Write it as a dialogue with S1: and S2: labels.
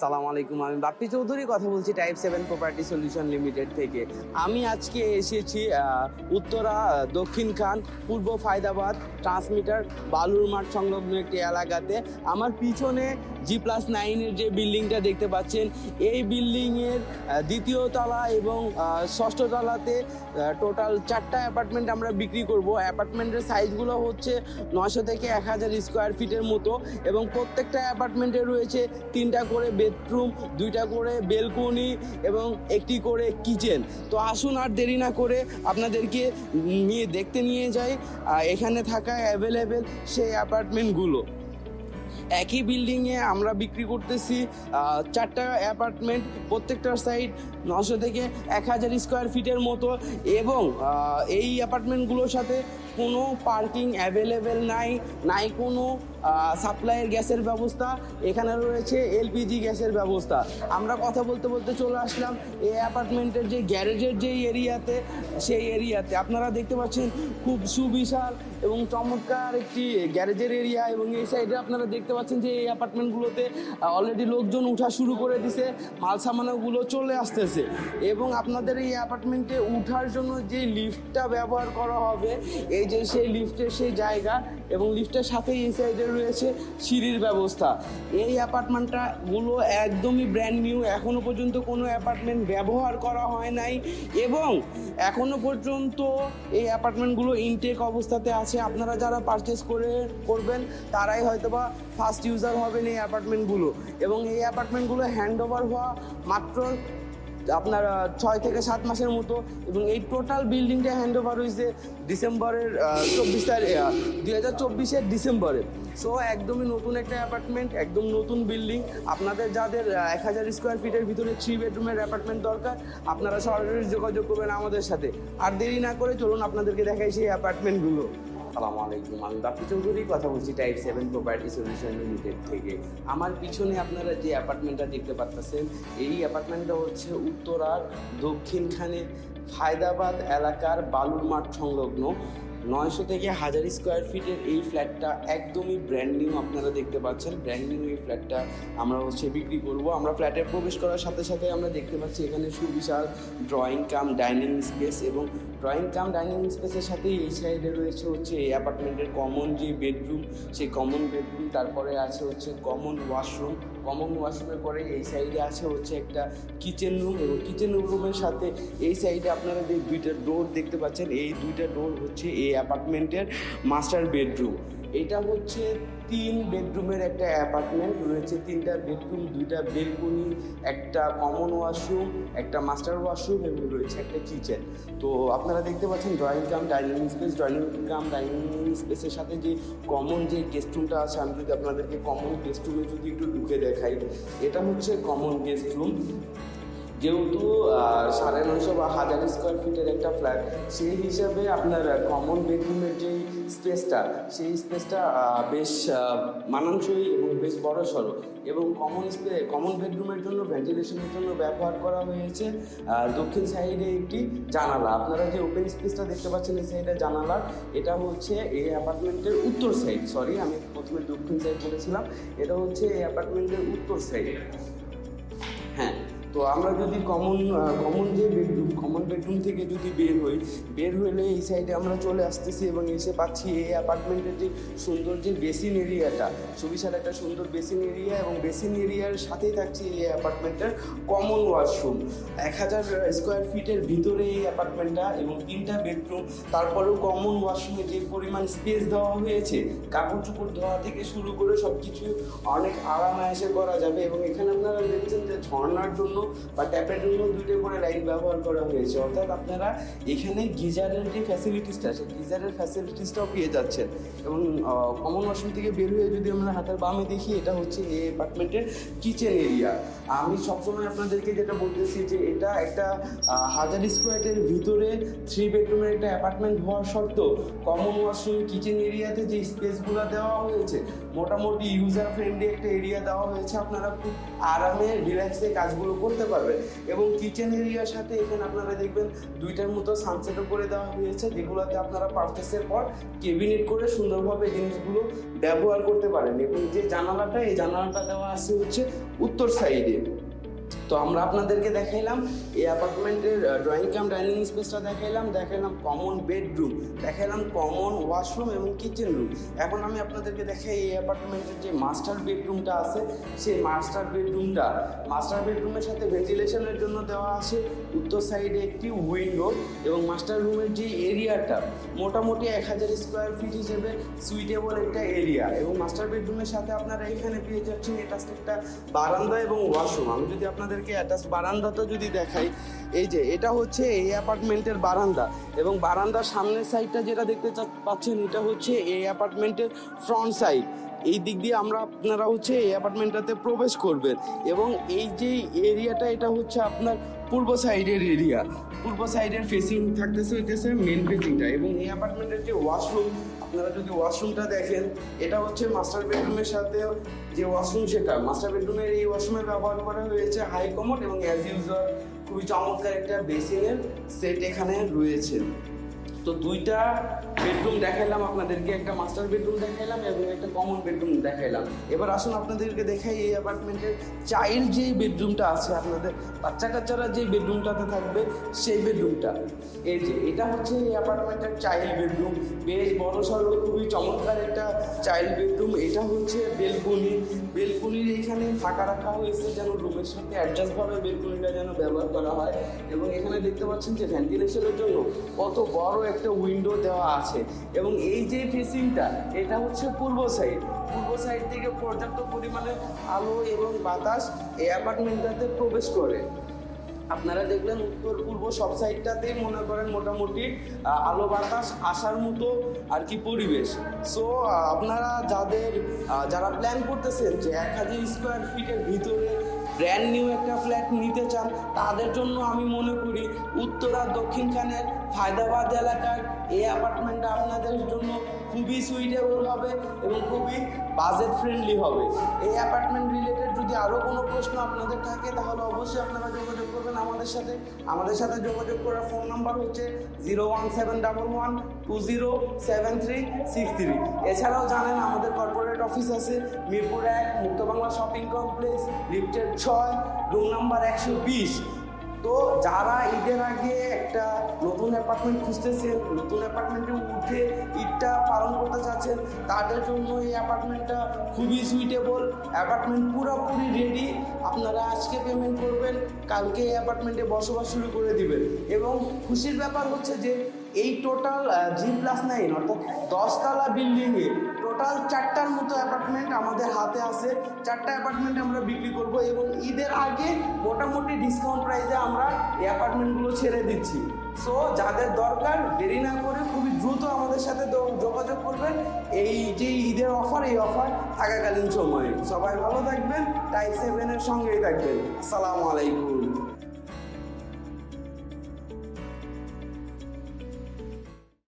S1: সালাম আলাইকুম, আমি বাপ্পি চৌধুরী কথা বলছি type seven property solution limited থেকে। আমি আজকে এসেছি উত্তরা, দক্ষিণ খান, পূর্ব ফায়দাবাদ ট্রান্সমিটার বালুর মাঠ সংলগ্ন একটি এলাকাতে। আমার পিছনে জি প্লাস নাইনের যে বিল্ডিংটা দেখতে পাচ্ছেন, এই বিল্ডিংয়ের দ্বিতীয় তলা এবং ষষ্ঠ তলাতে টোটাল চারটা অ্যাপার্টমেন্ট আমরা বিক্রি করব। অ্যাপার্টমেন্টের সাইজগুলো হচ্ছে নশো থেকে এক হাজার স্কোয়ার ফিটের মতো এবং প্রত্যেকটা অ্যাপার্টমেন্টে রয়েছে তিনটা করে বেডরুম দুইটা করে বেলকনি এবং একটি করে কিচেন তো আসুন আর দেরি না করে আপনাদেরকে নিয়ে দেখতে নিয়ে যাই এখানে থাকা অ্যাভেলেবেল সেই অ্যাপার্টমেন্টগুলো একই বিল্ডিংয়ে আমরা বিক্রি করতেছি চারটা অ্যাপার্টমেন্ট প্রত্যেকটার সাইড নশো থেকে এক হাজার স্কোয়ার ফিটের মতো এবং এই অ্যাপার্টমেন্টগুলোর সাথে কোনো পার্কিং অ্যাভেলেবেল নাই নাই কোনো সাপ্লাইয়ের গ্যাসের ব্যবস্থা, এখানে রয়েছে এলপিজি গ্যাসের ব্যবস্থা। আমরা কথা বলতে বলতে চলে আসলাম এই অ্যাপার্টমেন্টের যে গ্যারেজের যে এরিয়াতে, সেই এরিয়াতে। আপনারা দেখতে পাচ্ছেন খুব সুবিশাল এবং চমৎকার একটি গ্যারেজের এরিয়া এবং এই সাইডে আপনারা দেখতে পাচ্ছেন যে এই অ্যাপার্টমেন্টগুলোতে অলরেডি লোকজন উঠা শুরু করে দিছে, মাল সামানগুলো চলে আসতেছে। এবং আপনাদের এই অ্যাপার্টমেন্টে উঠার জন্য যে লিফটটা ব্যবহার করা হবে, এই যে সেই লিফটের সেই জায়গা এবং লিফটের সাথেই এই সাইডে রয়েছে সিঁড়ির ব্যবস্থা। এই অ্যাপার্টমেন্টটা গুলো একদমই ব্র্যান্ড নিউ এখনও পর্যন্ত কোনো অ্যাপার্টমেন্ট ব্যবহার করা হয় নাই এবং এখনও পর্যন্ত এই অ্যাপার্টমেন্টগুলো ইনটেক অবস্থাতে আছে। আপনারা যারা পারচেস করে, করবেন, তারাই হয়তোবা ফার্স্ট ইউজার হবেন এই অ্যাপার্টমেন্টগুলো এবং এই অ্যাপার্টমেন্টগুলো হ্যান্ড ওভার হওয়া মাত্র আপনার ছয় থেকে সাত মাসের মতো এবং এই টোটাল বিল্ডিংটা হ্যান্ড ওভার হয়েছে ডিসেম্বরের চব্বিশ তারিখ দুই হাজার চব্বিশের ডিসেম্বরে। সো একদমই নতুন একটা অ্যাপার্টমেন্ট একদম নতুন বিল্ডিং আপনাদের যাদের এক হাজার স্কোয়ার ফিটের ভিতরে থ্রি বেডরুমের অ্যাপার্টমেন্ট দরকার, আপনারা সরাসরি যোগাযোগ করবেন আমাদের সাথে। আর দেরি না করে চলুন আপনাদেরকে দেখাই সেই অ্যাপার্টমেন্টগুলো আসসালামু আলাইকুম। আমি বাপ্পি চৌধুরী, কথা বলছি type seven property solution limited থেকে। আমার পিছনে আপনারা যে অ্যাপার্টমেন্টটা দেখতে পাচ্ছেন, এই অ্যাপার্টমেন্টটা হচ্ছে উত্তরার দক্ষিণখানে ফায়দাবাদ এলাকার বালুর মাঠ সংলগ্ন। নয়শো থেকে হাজার স্কোয়ার ফিটের এই ফ্ল্যাটটা একদমই ব্র্যান্ড নিউ আপনারা দেখতে পাচ্ছেন। ব্র্যান্ড নিউ এই ফ্ল্যাটটা আমরা হচ্ছে বিক্রি করব। আমরা ফ্ল্যাটে প্রবেশ করার সাথে সাথে আমরা দেখতে পাচ্ছি এখানে সুবিশাল ড্রয়িং কাম ডাইনিং স্পেস এবং ড্রয়িং কাম ডাইনিং স্পেসের সাথে এই সাইডে রয়েছে হচ্ছে এই অ্যাপার্টমেন্টের কমন যে বেডরুম সেই কমন বেডরুম তারপরে আছে হচ্ছে কমন ওয়াশরুম কমন ওয়াশরুমের পরে এই সাইডে আছে হচ্ছে একটা কিচেন রুম এবং কিচেন রুমের সাথে এই সাইডে আপনারা যে দুইটা ডোর দেখতে পাচ্ছেন, এই দুইটা ডোর হচ্ছে এই অ্যাপার্টমেন্টের মাস্টার বেডরুম এটা হচ্ছে তিন বেডরুমের একটা অ্যাপার্টমেন্ট, রয়েছে তিনটা বেডরুম, দুইটা বেলকনি, একটা কমন ওয়াশরুম, একটা মাস্টার ওয়াশরুম এবং রয়েছে একটা কিচেন। তো আপনারা দেখতে পাচ্ছেন drawing cum, dining space, drawing cum, dining স্পেসের সাথে যে কমন যে গেস্ট রুমটা আছে, আমি যদি আপনাদেরকে কমন গেস্ট রুমে যদি একটু ঢুকে দেখাই, এটা হচ্ছে কমন গেস্ট রুম। যেহেতু সাড়ে নয়শো বা হাজার স্কোয়ার ফিটের একটা ফ্ল্যাট সেই হিসাবে আপনার কমন বেডরুমের যেই স্পেসটা সেই স্পেসটা বেশ মানানসই এবং বেশ বড় সড়ো। এবং কমন স্পে কমন বেডরুমের জন্য ভেন্টিলেশনের জন্য ব্যবহার করা হয়েছে দক্ষিণ সাইডে একটি জানালা। আপনারা যে ওপেন স্পেসটা দেখতে পাচ্ছেন, এই সাইডে জানালা এটা হচ্ছে এই অ্যাপার্টমেন্টের উত্তর সাইড সরি আমি প্রথমে দক্ষিণ সাইড বলেছিলাম, এটা হচ্ছে এই অ্যাপার্টমেন্টের উত্তর সাইড হ্যাঁ তো আমরা যদি কমন কমন যে বেডরুম কমন বেডরুম থেকে যদি বের হই, বের হইলে এই সাইডে আমরা চলে আসতেছি এবং এসে পাচ্ছি এই অ্যাপার্টমেন্টের যে সুন্দর যে বেসিন এরিয়াটা সুবিশাল একটা সুন্দর বেসিন এরিয়া এবং বেসিন এরিয়ার সাথেই থাকছে এই অ্যাপার্টমেন্টের কমন ওয়াশরুম এক হাজার স্কোয়ার ফিটের ভিতরে এই অ্যাপার্টমেন্টটা এবং তিনটা বেডরুম তারপরেও কমন ওয়াশরুমে যে পরিমাণ স্পেস দেওয়া হয়েছে, কাপড় চোপড় ধোয়া থেকে শুরু করে সব কিছু অনেক আরামায়াসে করা যাবে এবং এখানে আপনারা দেখছেন যে ঝর্নার জন্য বা ট্যাপের জন্য দুটো করে লাইন ব্যবহার করা হয়েছে। অর্থাৎ আপনারা এখানে গিজারের যে ফ্যাসিলিটিসটা আছে গিজারের ফ্যাসিলিটিসটাও পেয়ে যাচ্ছেন। এবং কমন ওয়াশরুম থেকে বের হয়ে যদি আমরা হাতের বামে দেখি, এটা হচ্ছে এই অ্যাপার্টমেন্টের কিচেন এরিয়া আমি সবসময় আপনাদেরকে যেটা বলতেছি যে এটা একটা হাজার স্কোয়ারের ভিতরে থ্রি বেডরুমের একটা অ্যাপার্টমেন্ট হওয়া সত্ত্বেও কমন ওয়াশরুম কিচেন এরিয়াতে যে স্পেসগুলো দেওয়া হয়েছে, মোটামুটি ইউজার ফ্রেন্ডলি একটা এরিয়া দেওয়া হয়েছে। আপনারা খুব আরামে রিল্যাক্সে কাজগুলো করতে পারবেন এবং কিচেন এরিয়ার সাথে এখানে আপনারা দেখবেন দুইটার মতো সানসেটও করে দেওয়া হয়েছে, যেগুলোতে আপনারা পারচেসের পর কেবিনেট করে সুন্দরভাবে জিনিসগুলো ব্যবহার করতে পারেন। এবং যে জানালাটা, এই জানালাটা দেওয়া আছে হচ্ছে উত্তর সাইডে তো আমরা আপনাদেরকে দেখাইলাম এই অ্যাপার্টমেন্টের ড্রয়িং কাম ডাইনিং স্পেসটা দেখাইলাম দেখাইলাম কমন বেডরুম দেখাইলাম কমন ওয়াশরুম এবং কিচেন রুম এখন আমি আপনাদেরকে দেখাই এই অ্যাপার্টমেন্টের যে মাস্টার বেডরুমটা আছে, সেই মাস্টার বেডরুমটা মাস্টার বেডরুমের সাথে ভেন্টিলেশনের জন্য দেওয়া আছে, উত্তর সাইডে একটি উইন্ডো এবং মাস্টার রুমের যে এরিয়াটা মোটামুটি এক হাজার স্কোয়ার ফিট হিসেবে সুইটেবল একটা এরিয়া এবং মাস্টার বেডরুমের সাথে আপনারা এখানে পেয়ে যাচ্ছেন এটা একটা বারান্দা এবং ওয়াশরুম আমি যদি আপনাদেরকে অ্যাটাচ বারান্দাটা যদি দেখাই, এই যে এটা হচ্ছে এই অ্যাপার্টমেন্টের বারান্দা এবং বারান্দার সামনের সাইডটা যেটা দেখতে পাচ্ছেন, এটা হচ্ছে এই অ্যাপার্টমেন্টের ফ্রন্ট সাইড এই দিক দিয়ে আমরা আপনারা হচ্ছে এই অ্যাপার্টমেন্টটাতে প্রবেশ করবেন এবং এই যে এরিয়াটা এটা হচ্ছে আপনার পূর্ব সাইডের এরিয়া পূর্ব সাইডের ফেসিং থাকতেছে হইতেছে মেন ফেসিংটা এবং এই অ্যাপার্টমেন্টের যে ওয়াশরুম আপনারা যদি ওয়াশরুমটা দেখেন, এটা হচ্ছে মাস্টার বেডরুমের সাথে যে ওয়াশরুম সেটা। মাস্টার বেডরুমের এই ওয়াশরুমের ব্যবহার করা হয়েছে হাই কমোড এবং অ্যাজ ইউজুয়াল খুবই চমৎকার একটা বেসিনের সেট এখানে রয়েছে। তো দুইটা বেডরুম দেখাইলাম আপনাদেরকে, একটা মাস্টার বেডরুম দেখাইলাম এবং একটা কমন বেডরুম দেখাইলাম। এবার আসুন আপনাদেরকে দেখাই এই অ্যাপার্টমেন্টের চাইল্ড যে বেডরুমটা আছে আপনাদের, বাচ্চা কাচ্চারা যে বেডরুমটাতে থাকবে, সেই বেডরুমটা এই যে, এটা হচ্ছে এই অ্যাপার্টমেন্টের চাইল্ড বেডরুম বেশ বড় সড়ো, খুবই চমৎকার একটা চাইল্ড বেডরুম এটা হচ্ছে বেলকুনি। বেলকুনির এখানে ফাঁকা রাখা হয়েছে যেন রুমের সাথে অ্যাডজাস্টভাবে বেলকুনিটা যেন ব্যবহার করা হয়। এবং এখানে দেখতে পাচ্ছেন যে ভেন্টিলেশনের জন্য কত বড় একটা উইন্ডো দেওয়া আছে। এবং এই যে ফেসিংটা এটা হচ্ছে পূর্ব সাইড পূর্ব সাইড থেকে পর্যাপ্ত পরিমাণে আলো এবং বাতাস এই অ্যাপার্টমেন্টটাতে প্রবেশ করে। আপনারা দেখলেন উত্তর পূর্ব সব সাইডটাতেই মনে করেন মোটামুটি আলো বাতাস, আসার মতো আর কি পরিবেশ। সো আপনারা যাদের যারা প্ল্যান করতেছেন যে এক হাজার স্কোয়ার ফিটের ভিতরে ব্র্যান্ড নিউ একটা ফ্ল্যাট নিতে চান, তাদের জন্য আমি মনে করি উত্তর উত্তরা দক্ষিণখানের ফায়দাবাদ এলাকার এই অ্যাপার্টমেন্টটা আপনাদের জন্য খুবই সুইটেবল হবে এবং খুবই বাজেট ফ্রেন্ডলি হবে। এই অ্যাপার্টমেন্ট রিলেটেড যদি আরও কোনো প্রশ্ন আপনাদের থাকে, তাহলে অবশ্যই আপনারা যোগাযোগ আমাদের সাথে। আমাদের সাথে যোগাযোগ করার ফোন নাম্বার হচ্ছে zero one seven double one two zero seven three six three এছাড়াও জানেন আমাদের কর্পোরেট অফিস আছে মিরপুর এক, মুক্ত বাংলা শপিং কমপ্লেক্স লিফটের ছয় রুম নাম্বার একশো বিশ। তো যারা ঈদের আগে একটা নতুন অ্যাপার্টমেন্ট খুঁজতেছেন নতুন অ্যাপার্টমেন্টে উঠে ঈদটা পালন করতে চাচ্ছেন, তাদের জন্য এই অ্যাপার্টমেন্টটা খুবই সুইটেবল অ্যাপার্টমেন্ট পুরোপুরি রেডি আপনারা আজকে পেমেন্ট করবেন, কালকে অ্যাপার্টমেন্টে বসবাস শুরু করে দিবেন। এবং খুশির ব্যাপার হচ্ছে যে এই টোটাল জি প্লাস নাইন অর্থাৎ দশতলা বিল্ডিংয়ে টোটাল চারটার মতো অ্যাপার্টমেন্ট আমাদের হাতে আছে। চারটা অ্যাপার্টমেন্ট আমরা বিক্রি করব এবং ঈদের আগে মোটামুটি ডিসকাউন্ট প্রাইসে আমরা এই অ্যাপার্টমেন্টগুলো ছেড়ে দিচ্ছি। সো যাদের দরকার, দেরি না করে খুবই দ্রুত আমাদের সাথে যোগাযোগ করবেন। এই যে ঈদের অফার এই অফার থাকাকালীন সময়ে। সবাই ভালো থাকবেন টাইপ সেভেনের সঙ্গেই থাকবেন। আসসালামু আলাইকুম।